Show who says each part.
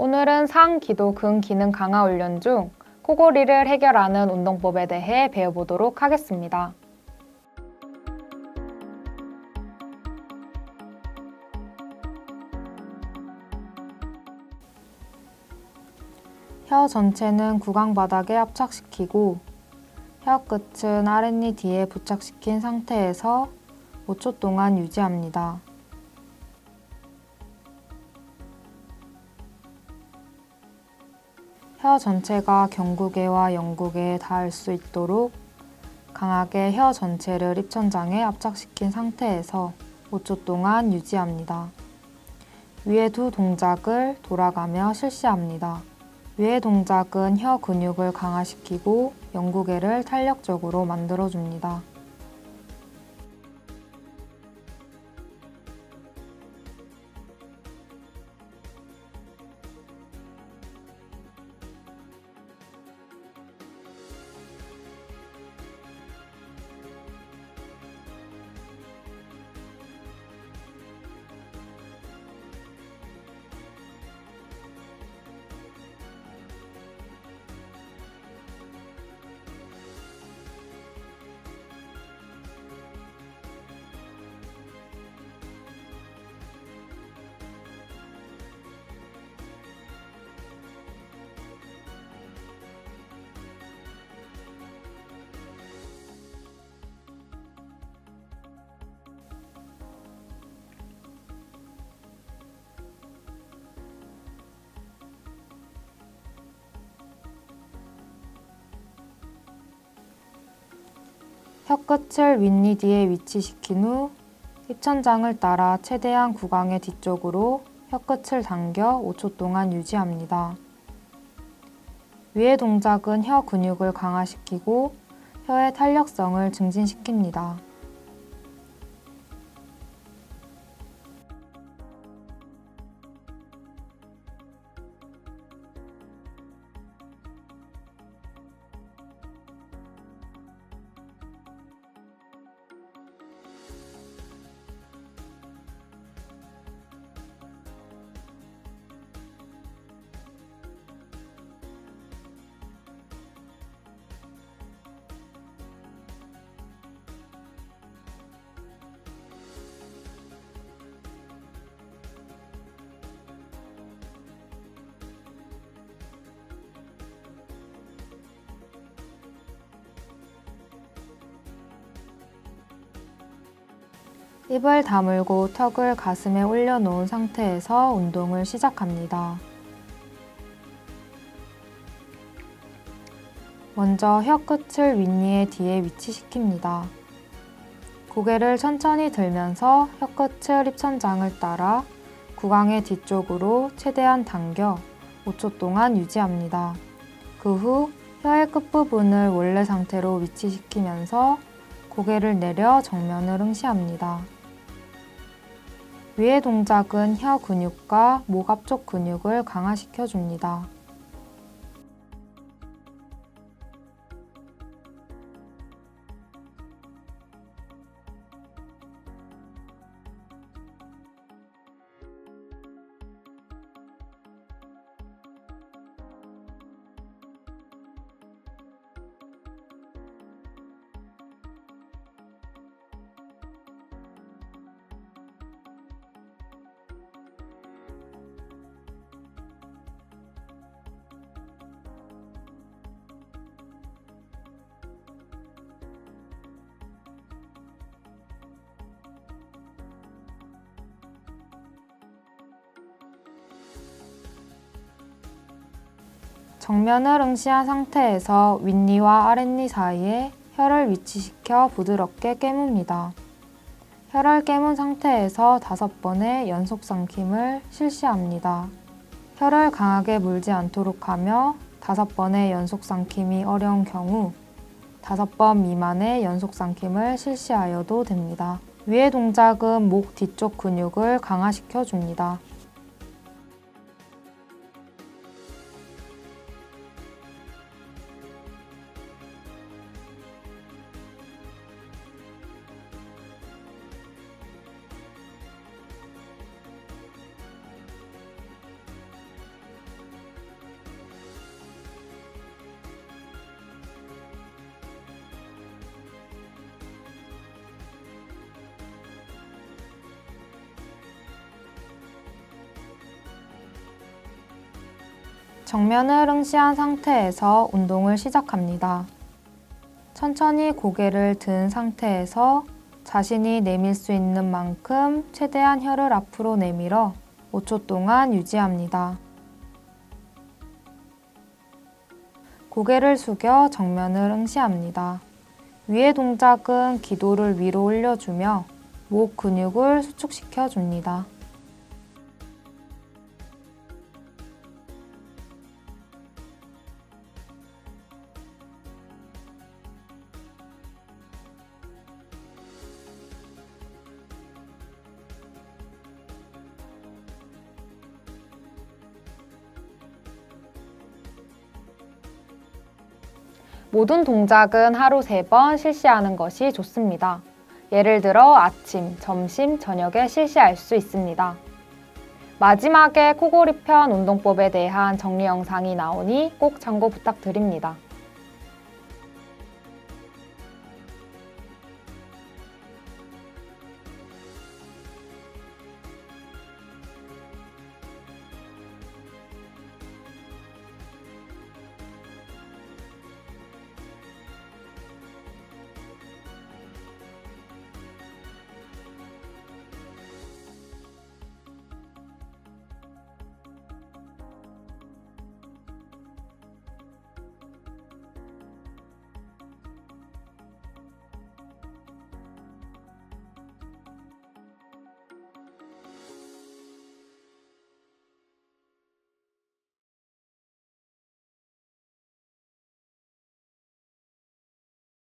Speaker 1: 오늘은 상, 기도, 근 기능 강화 훈련 중 코골이를 해결하는 운동법에 대해 배워보도록 하겠습니다. 혀 전체는 구강 바닥에 압착시키고 혀 끝은 아랫니 뒤에 부착시킨 상태에서 5초 동안 유지합니다. 혀 전체가 경구개와 영구개에 닿을 수 있도록 강하게 혀 전체를 입천장에 압착시킨 상태에서 5초 동안 유지합니다. 위의 두 동작을 돌아가며 실시합니다. 위의 동작은 혀 근육을 강화시키고 영구개를 탄력적으로 만들어줍니다. 혀끝을 윗니 뒤에 위치시킨 후 입천장을 따라 최대한 구강의 뒤쪽으로 혀끝을 당겨 5초 동안 유지합니다. 위의 동작은 혀 근육을 강화시키고 혀의 탄력성을 증진시킵니다. 입을 다물고 턱을 가슴에 올려놓은 상태에서 운동을 시작합니다. 먼저 혀 끝을 윗니의 뒤에 위치시킵니다. 고개를 천천히 들면서 혀 끝을 입천장을 따라 구강의 뒤쪽으로 최대한 당겨 5초 동안 유지합니다. 그 후 혀의 끝부분을 원래 상태로 위치시키면서 고개를 내려 정면을 응시합니다. 위의 동작은 혀 근육과 목 앞쪽 근육을 강화시켜 줍니다. 정면을 응시한 상태에서 윗니와 아랫니 사이에 혀를 위치시켜 부드럽게 깨뭅니다. 혀를 깨문 상태에서 다섯 번의 연속 삼킴을 실시합니다. 혀를 강하게 물지 않도록 하며 다섯 번의 연속 삼킴이 어려운 경우 다섯 번 미만의 연속 삼킴을 실시하여도 됩니다. 위의 동작은 목 뒤쪽 근육을 강화시켜 줍니다. 정면을 응시한 상태에서 운동을 시작합니다. 천천히 고개를 든 상태에서 자신이 내밀 수 있는 만큼 최대한 혀를 앞으로 내밀어 5초 동안 유지합니다. 고개를 숙여 정면을 응시합니다. 위의 동작은 기도를 위로 올려주며 목 근육을 수축시켜 줍니다. 모든 동작은 하루 세 번 실시하는 것이 좋습니다. 예를 들어 아침, 점심, 저녁에 실시할 수 있습니다. 마지막에 코골이편 운동법에 대한 정리 영상이 나오니 꼭 참고 부탁드립니다.